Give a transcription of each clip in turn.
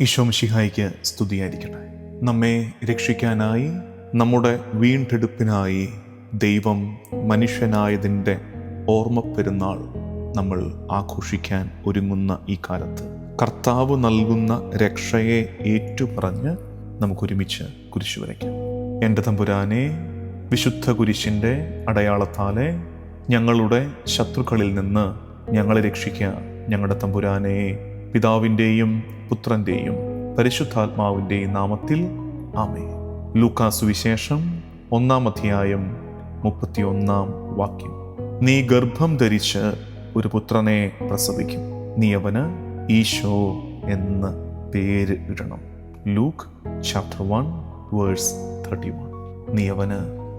ഈശോമിഷിഹായിക്ക് സ്തുതിയായിരിക്കട്ടെ. നമ്മെ രക്ഷിക്കാനായി നമ്മുടെ വീണ്ടെടുപ്പിനായി ദൈവം മനുഷ്യനായതിന്റെ ഓർമ്മ പെരുന്നാൾ നമ്മൾ ആഘോഷിക്കാൻ ഒരുങ്ങുന്ന ഈ കാലത്ത്. കർത്താവ് നൽകുന്ന രക്ഷയെ ഏറ്റുപറഞ്ഞ് നമുക്കൊരുമിച്ച് കുരിശു വരയ്ക്കാം. എന്റെ തമ്പുരാനെ വിശുദ്ധ കുരിശിന്റെ അടയാളത്താലെ ഞങ്ങളുടെ ശത്രുക്കളിൽ നിന്ന് ഞങ്ങളെ രക്ഷിക്കുക ഞങ്ങളുടെ തമ്പുരാനെ പിതാവിന്റെയും പുത്രന്റെയും പരിശുദ്ധാത്മാവിന്റെയും നാമത്തിൽ ആമേ ലൂക്കാ വിശേഷം ഒന്നാം അധ്യായം മുപ്പത്തിയൊന്നാം വാക്യം. നീ ഗർഭം ധരിച്ച് ഒരു പുത്രനെ പ്രസവിക്കും. നീ അവന് ഈശോ എന്ന് പേര് ഇടണം. Luke chapter one verse thirty one. നീ അവന്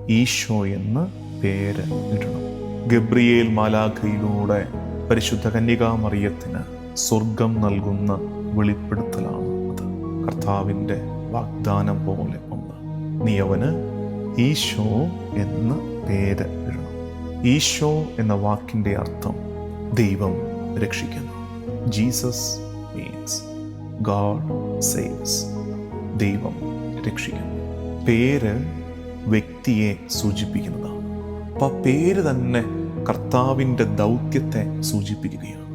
ഈശോ എന്ന് പേര് ഇടണം. ഗബ്രിയേൽ മാലാഖയിലൂടെ പരിശുദ്ധ കന്യകാമറിയത്തിന് സ്വർഗം നൽകുന്ന വെളിപ്പെടുത്തലാണ് അത്. കർത്താവിന്റെ വാഗ്ദാനം പോലെ ഒന്ന്. നീ അവന് ഈശോ എന്ന് പേര് ഇടണം. ഈശോ എന്ന വാക്കിന്റെ അർത്ഥം ദൈവം രക്ഷിക്കുന്നു. Jesus means God saves. ദൈവം രക്ഷിക്കുന്നു. പേര് വ്യക്തിയെ സൂചിപ്പിക്കുന്നതാണ്. അപ്പം ആ പേര് തന്നെ കർത്താവിന്റെ ദൗത്യത്തെ സൂചിപ്പിക്കുകയാണ്.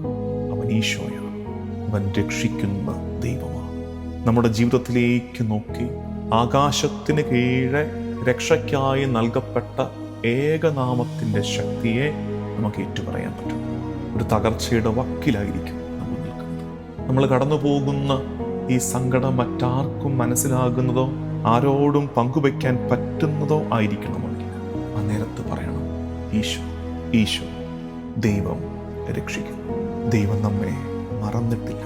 അവൻ ഈശോയാണ്. അവൻ രക്ഷിക്കുന്ന ദൈവമാണ്. നമ്മുടെ ജീവിതത്തിലേക്ക് നോക്കി ആകാശത്തിന് കീഴെ രക്ഷയ്ക്കായി നൽകപ്പെട്ട ഏകനാമത്തിന്റെ ശക്തിയെ നമുക്ക് ഏറ്റുപറയാൻ പറ്റും. ഒരു തകർച്ചയുടെ വക്കിലായിരിക്കും നമ്മൾ നിൽക്കുന്നത്. നമ്മൾ കടന്നു പോകുന്ന ഈ സങ്കടം മറ്റാർക്കും മനസ്സിലാകുന്നതോ ആരോടും പങ്കുവയ്ക്കാൻ പറ്റുന്നതോ ആയിരിക്കണമെങ്കിൽ ആ നേരത്ത് പറയണം ഈശോ ഈശോ ദൈവം രക്ഷിക്കും. ദൈവം നമ്മെ മറന്നിട്ടില്ല.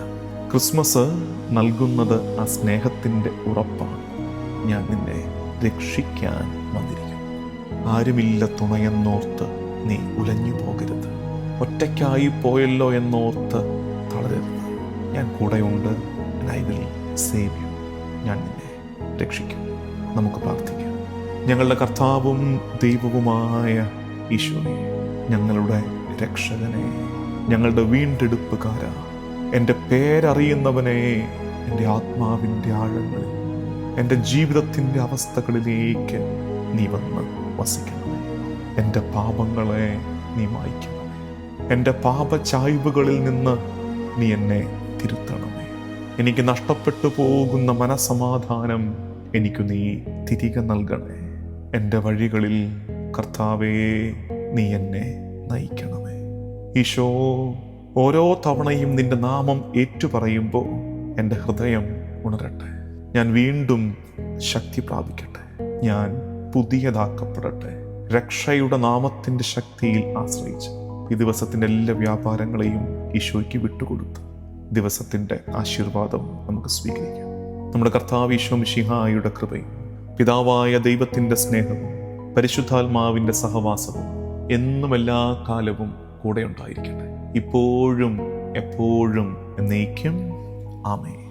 ക്രിസ്മസ് നൽകുന്നത് ആ സ്നേഹത്തിന്റെ ഉറപ്പാണ്. ഞാൻ നിന്നെ രക്ഷിക്കാൻ വന്നിരിക്കും ആരുമില്ല തുണയെന്നോർത്ത് നീ ഉലഞ്ഞു പോകരുത്. ഒറ്റയ്ക്കായി പോയല്ലോ എന്നോർത്ത് തളരരുത്. ഞാൻ കൂടെയുണ്ട് ഐ സേവ് യു ഞാൻ നിന്നെ രക്ഷിക്കും. നമുക്ക് പ്രാർത്ഥിക്കാം. ഞങ്ങളുടെ കർത്താവും ദൈവവുമായ ഈശോയെ ഞങ്ങളുടെ രക്ഷകനെ ഞങ്ങളുടെ വീണ്ടെടുപ്പുകാര എന്റെ പേരറിയുന്നവനെ എന്റെ ആത്മാവിന്റെ ആഴങ്ങളിൽ എന്റെ ജീവിതത്തിന്റെ അവസ്ഥകളിലേക്ക് നീ വന്ന് വസിക്കണമേ. എന്റെ പാപങ്ങളെ നീ മായ്ക്കണമേ. എന്റെ പാപചായ്വുകളിൽ നിന്ന് നീ എന്നെ തിരുത്തണമേ. എനിക്ക് നഷ്ടപ്പെട്ടു പോകുന്ന മനസമാധാനം എനിക്ക് നീ തിരികെ നൽകണേ എന്റെ വഴികളിൽ കർത്താവേ നീ എന്നെ നയിക്കണമേ. ഈശോ ഓരോ തവണയും നിന്റെ നാമം ഏറ്റുപറയുമ്പോൾ എന്റെ ഹൃദയം ഉണരട്ടെ. ഞാൻ വീണ്ടും ശക്തി പ്രാപിക്കട്ടെ. ഞാൻ പുതിയതാക്കപ്പെടട്ടെ. രക്ഷയുടെ നാമത്തിന്റെ ശക്തിയിൽ ആശ്രയിച്ച് ഈ ദിവസത്തിന്റെ എല്ലാ വ്യാപാരങ്ങളെയും ഈശോയ്ക്ക് വിട്ടുകൊടുത്ത് ദിവസത്തിന്റെ ആശീർവാദം നമുക്ക് സ്വീകരിക്കാം. നമ്മുടെ കർത്താവ് ഈശോ മിഷിഹായുടെ കൃപയും പിതാവായ ദൈവത്തിന്റെ സ്നേഹവും പരിശുദ്ധാത്മാവിന്റെ സഹവാസവും എന്നും എല്ലാ കാലവും കൂടെ ഉണ്ടായിരിക്കട്ടെ ഇപ്പോഴും എപ്പോഴും എന്നേക്കും. ആമേ